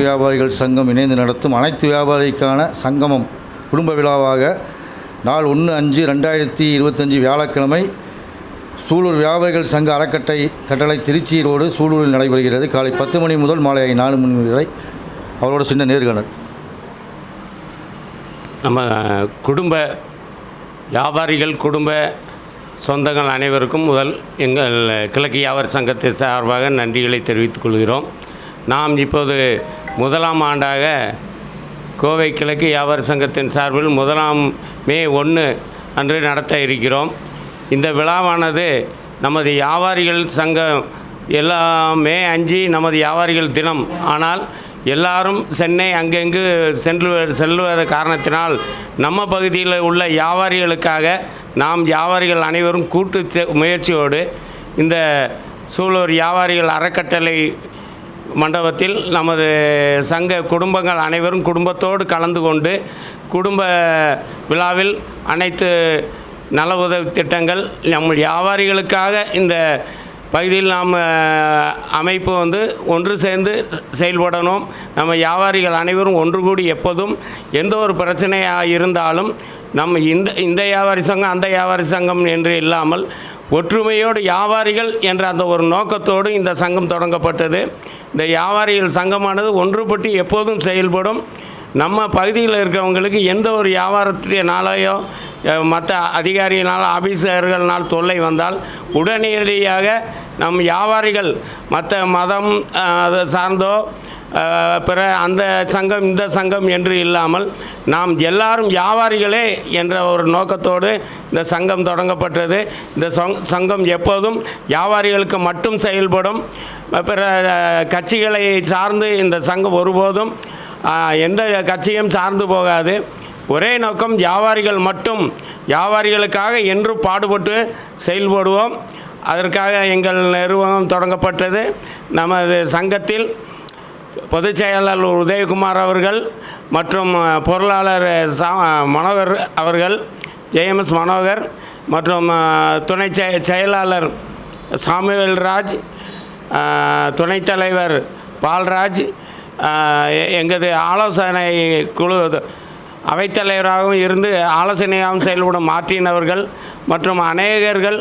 வியாபாரிகள் சங்கம் இணைந்து நடத்தும் அனைத்து வியாபாரிக்கான சங்கமம் குடும்ப விழாவாக நாள் ஒன்று அஞ்சு ரெண்டாயிரத்தி இருபத்தஞ்சி வியாழக்கிழமை சூலூர் வியாபாரிகள் சங்க அறக்கட்டை கட்டளை திருச்சி ரோடு சூலூரில் நடைபெறுகிறது. காலை பத்து மணி முதல் மாலை நாலு மணி வரை அவரோட சின்ன நேர்காணல். நம்ம குடும்ப வியாபாரிகள் குடும்ப சொந்தங்கள் அனைவருக்கும் முதல் எங்கள் கிழக்கு வியாபார சங்கத்தை சார்பாக நன்றிகளை தெரிவித்துக் கொள்கிறோம். நாம் இப்போது முதலாம் ஆண்டாக கோவை கிழக்கு வியாபார சங்கத்தின் சார்பில் முதலாம் மே ஒன்று அன்று நடத்த இருக்கிறோம். இந்த விழாவானது நமது வியாபாரிகள் சங்கம் எல்லா மே அஞ்சு நமது வியாபாரிகள் தினம். ஆனால் எல்லாரும் சென்னை அங்கங்கு சென்று செல்வத காரணத்தினால் நம்ம பகுதியில் உள்ள வியாபாரிகளுக்காக நாம் வியாபாரிகள் அனைவரும் கூட்டு செ- முயற்சியோடு இந்த சூலூர் வியாபாரிகள் அறக்கட்டளை மண்டபத்தில் நமது சங்க குடும்பங்கள் அனைவரும் குடும்பத்தோடு கலந்து கொண்டு குடும்ப விழாவில் அனைத்து நல உதவி திட்டங்கள் நம்ம வியாபாரிகளுக்காக இந்த பகுதியில் நாம் அமைப்பு வந்து ஒன்று சேர்ந்து செயல்படணும். நம்ம வியாபாரிகள் அனைவரும் ஒன்று கூடி எப்போதும் எந்த ஒரு பிரச்சனையாக இருந்தாலும் நம்ம இந்த இந்த வியாபாரி சங்கம் அந்த வியாபாரி சங்கம் என்று இல்லாமல் ஒற்றுமையோடு வியாபாரிகள் என்ற அந்த ஒரு நோக்கத்தோடு இந்த சங்கம் தொடங்கப்பட்டது. இந்த வியாபாரிகள் சங்கமானது ஒன்றுபட்டு எப்போதும் செயல்படும். நம்ம பகுதியில் இருக்கிறவங்களுக்கு எந்த ஒரு வியாபாரத்தினாலேயோ மற்ற அதிகாரியினால் ஆபீசர்களால் தொல்லை வந்தால் உடனடியாக நம் வியாபாரிகள் மற்ற மதம் அதை அது சார்ந்தோ பிற அந்த சங்கம் இந்த சங்கம் என்று இல்லாமல் நாம் எல்லாரும் வியாபாரிகளே என்ற ஒரு நோக்கத்தோடு இந்த சங்கம் தொடங்கப்பட்டது. இந்த சங்கம் எப்போதும் வியாபாரிகளுக்கு மட்டும் செயல்படும். பிற கட்சிகளை சார்ந்து இந்த சங்கம் ஒருபோதும் எந்த கட்சியும் சார்ந்து போகாது. ஒரே நோக்கம் வியாபாரிகள் மட்டும். வியாபாரிகளுக்காக என்று பாடுபட்டு செயல்படுவோம் அதற்காக எங்கள் நிறுவனம் தொடங்கப்பட்டது. நமது சங்கத்தில் பொதுச் செயலாளர் உதயகுமார் அவர்கள் மற்றும் பொருளாளர் சா மனோகர் அவர்கள் ஜேஎம்எஸ் மனோகர் மற்றும் துணை செய- செயலாளர் சாமுவேல் ராஜ் துணைத் தலைவர் பால்ராஜ் எங்களது ஆலோசனை குழு அவைத்தலைவராகவும் இருந்து ஆலோசனையாகவும் செயல்படும் மார்ட்டின் அவர்கள் மற்றும் அநேகர்கள்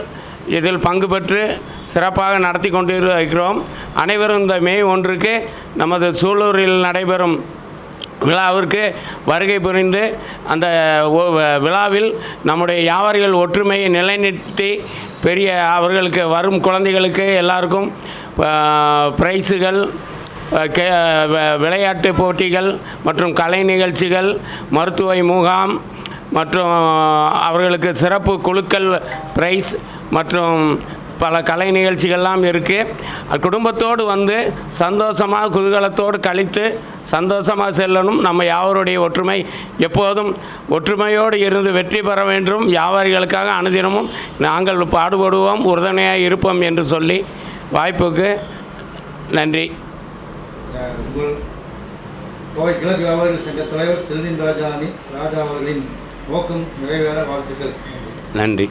இதில் பங்கு பெற்று சிறப்பாக நடத்தி கொண்டு இருக்கிறோம் அனைவரும் இந்த மே ஒன்றுக்கு நமது சூலூரில் நடைபெறும் விழாவிற்கு வருகை புரிந்து அந்த விழாவில் நம்முடைய வியாபாரிகள் ஒற்றுமையை நிலைநிறுத்தி பெரிய அவர்களுக்கு வரும் குழந்தைகளுக்கு எல்லாருக்கும் ப்ரைஸுகள் கே- விளையாட்டு போட்டிகள் மற்றும் கலை நிகழ்ச்சிகள் மருத்துவ முகாம் மற்றும் அவர்களுக்கு சிறப்பு குழுக்கள் பிரைஸ் மற்றும் பல கலை நிகழ்ச்சிகள்லாம் இருக்குது குடும்பத்தோடு வந்து சந்தோஷமாக குதூகலத்தோடு கழித்து சந்தோஷமாக செல்லணும். நம்ம யாவருடைய ஒற்றுமை எப்போதும் ஒற்றுமையோடு இருந்து வெற்றி பெற வேண்டும். வியாபாரிகளுக்காக அனுதினமும் நாங்கள் பாடுபடுவோம் உறுதுணையாக இருப்போம் என்று சொல்லி வாய்ப்புக்கு நன்றி. கோவை கிழக்கு வியாபாரிகள் சங்க தலைவர் செல்வின் ராஜாணி ராஜா அவர்களின் நோக்கம் நிறைவேற வாழ்த்துக்கள். நன்றி.